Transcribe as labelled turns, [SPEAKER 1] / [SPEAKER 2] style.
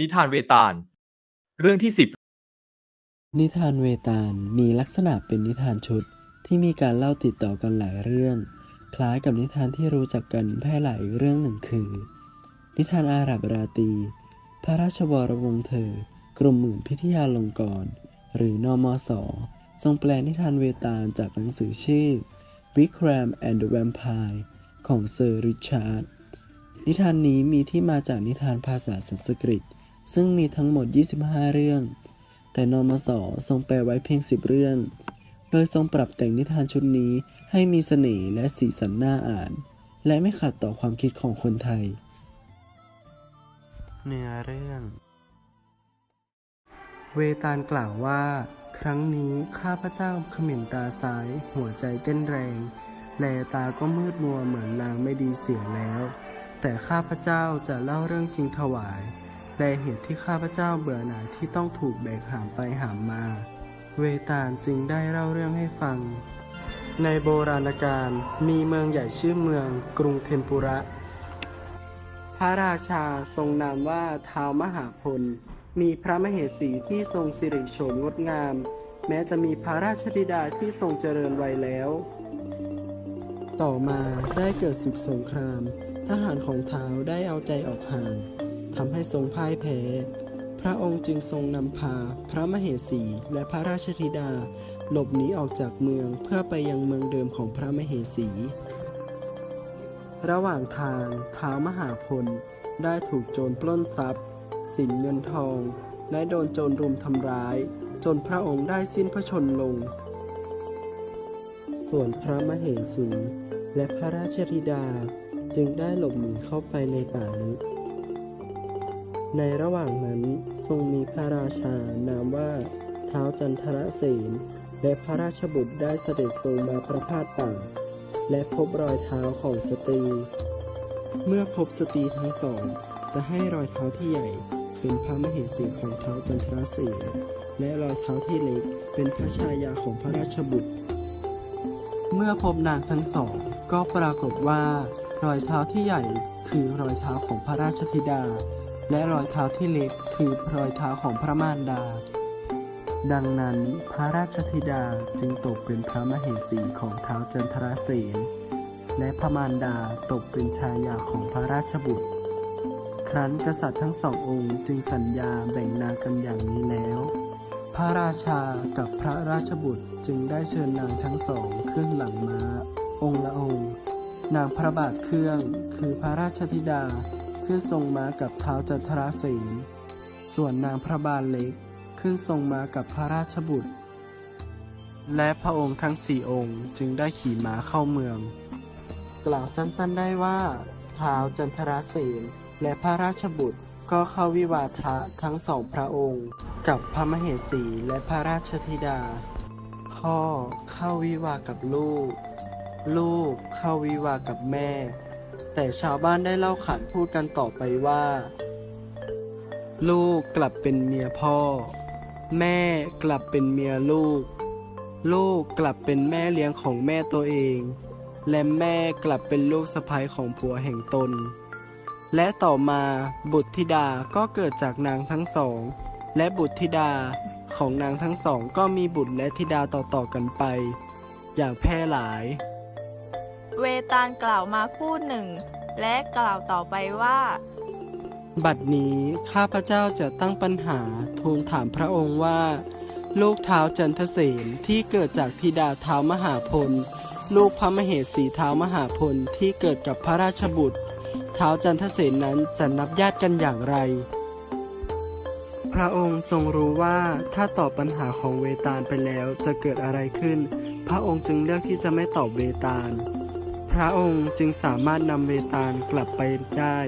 [SPEAKER 1] นิทานเวตาล เรื่องที่สิบ
[SPEAKER 2] นิทานเวตาลมีลักษณะเป็นนิทานชุดที่มีการเล่าติดต่อกันหลายเรื่อง คล้ายกับนิทานที่รู้จักกันแพร่หลายเรื่องหนึ่งคือ นิทานอาหรับราตี พระราชวรวงศ์เธอ กรมหมื่นพิทยาลงกรณ์หรือนอมศทรงแปลนิทานเวตาลจากหนังสือชื่อ Vikram and the Vampire ของเซอร์ริชาร์ดนิทานนี้มีที่มาจากนิทานภาษาสันสกฤต ซึ่งมีทั้งหมด 25 เรื่อง แต่นมสทรงแปลไว้เพียง 10 เรื่อง โดยทรงปรับแต่งนิทานชุดนี้ให้มีเสน่ห์และสีสันน่าอ่าน และไม่ขัดต่อความคิดของคนไทย เนื้อเรื่อง เวตาลกล่าวว่า ครั้งนี้ข้าพเจ้าขมิ่นตาซ้าย หัวใจเต้นแรง แลตาก็มืดมัวเหมือนนางไม่ดีเสียแล้ว แต่ข้าพเจ้าจะเล่าเรื่องจริงถวาย และเหตุที่ข้าพเจ้าเบื่อหน่ายที่ต้องถูกแบกหามไปหามมา เวตาลจึงได้เล่าเรื่องให้ฟัง ในโบราณกาลมีเมืองใหญ่ชื่อเมืองกรุงเทมปุระ พระราชาทรงนามว่าท้าวมหาพล มีพระมเหสีที่ทรงสิริโฉมงดงาม แม้จะมีพระราชธิดาที่ทรงเจริญวัยแล้ว ต่อมาได้เกิดศึกสงคราม ทหารของท้าวได้เอาใจออกห่าง ทำให้ทรงพ่ายแพ้ พระองค์จึงทรงนำพาพระมเหสีและพระราชธิดา หลบหนีออกจากเมืองเพื่อไปยังเมืองเดิมของพระมเหสี ระหว่างทางท้าวมหาพลได้ถูกโจรปล้นทรัพย์ สินเงินทอง และโดนโจรรุมทำร้าย จนพระองค์ได้สิ้นพระชนลง ส่วนพระมเหสีและพระราชธิดาจึงได้หลบหนีเข้าไปในป่าลึก ในระหว่างนั้นทรงมีพระราชานามว่าเท้าจันทรเสนและพระราชบุตรได้เสด็จทรงมาประพาสป่า และพบรอยเท้าของสตรี เมื่อพบสตรีทั้งสอง จะให้รอยเท้าที่ใหญ่เป็นพระมเหสีของเท้าจันทรเสนและรอยเท้าที่เล็กเป็นพระชายาของพระราชบุตร เมื่อพบนางทั้งสอง ก็ปรากฏว่ารอยเท้าที่ใหญ่คือรอยเท้าของพระราชธิดา และรอยเท้าที่เล็กคือรอยเท้าของพระมารดา ดังนั้นพระราชธิดาจึงตกเป็นพระมเหสีของเท้าจันทรเสน และพระมารดาตกเป็นชายาของพระราชบุตร ครั้นกษัตริย์ทั้งสององค์จึงสัญญาแบ่งนากันอย่างนี้แล้ว พระราชากับพระราชบุตรจึงได้เชิญนางทั้งสองขึ้นหลังม้า องค์ละองค์ นางพระบาทเครื่องคือพระราชธิดา ขึ้นทรงม้ากับเท้าจันทราเสนส่วนนางพระบาทเล็กขึ้นทรงม้ากับพระราชบุตร และพระองค์ทั้งสี่องค์จึงได้ขี่ม้าเข้าเมือง กล่าวสั้นๆได้ว่าท้าวจันทราเสนและพระราชบุตรก็เข้าวิวาทะทั้งสองพระองค์ กับพระมเหสีและพระราชธิดา พ่อเข้าวิวากับลูก ลูกเข้าวิวากับแม่ แต่ชาวบ้านได้เล่าขานพูดกันต่อไปว่า ลูกกลับเป็นเมียพ่อ แม่กลับเป็นเมียลูก ลูกกลับเป็นแม่เลี้ยงของแม่ตัวเอง และแม่กลับเป็นลูกสะใภ้ของผัวแห่งตน และต่อมาบุตรธิดาก็เกิดจากนางทั้งสอง และบุตรธิดาของนางทั้งสองก็มีบุตรและธิดาต่อๆกันไป อย่างแพร่หลาย
[SPEAKER 3] เวตาลกล่าวมาคู่หนึ่ง และกล่าวต่อไปว่า
[SPEAKER 2] บัดนี้ข้าพเจ้าจะตั้งปัญหาทูลถามพระองค์ว่า ลูกเท้าวจันทเสนที่เกิดจากธิดาเท้าวมหาพล ลูกพระมเหสีเท้าวมหาพลที่เกิดกับพระราชบุตร เท้าวจันทเสนนั้นจะนับญาติกันอย่างไร พระองค์ทรงรู้ว่าถ้าตอบปัญหาของเวตาลไปแล้วจะเกิดอะไรขึ้นพระองค์จึงเลือกที่จะไม่ตอบเวตาลพ ระองค์จึงสามารถนำเวตาลกลับไปได้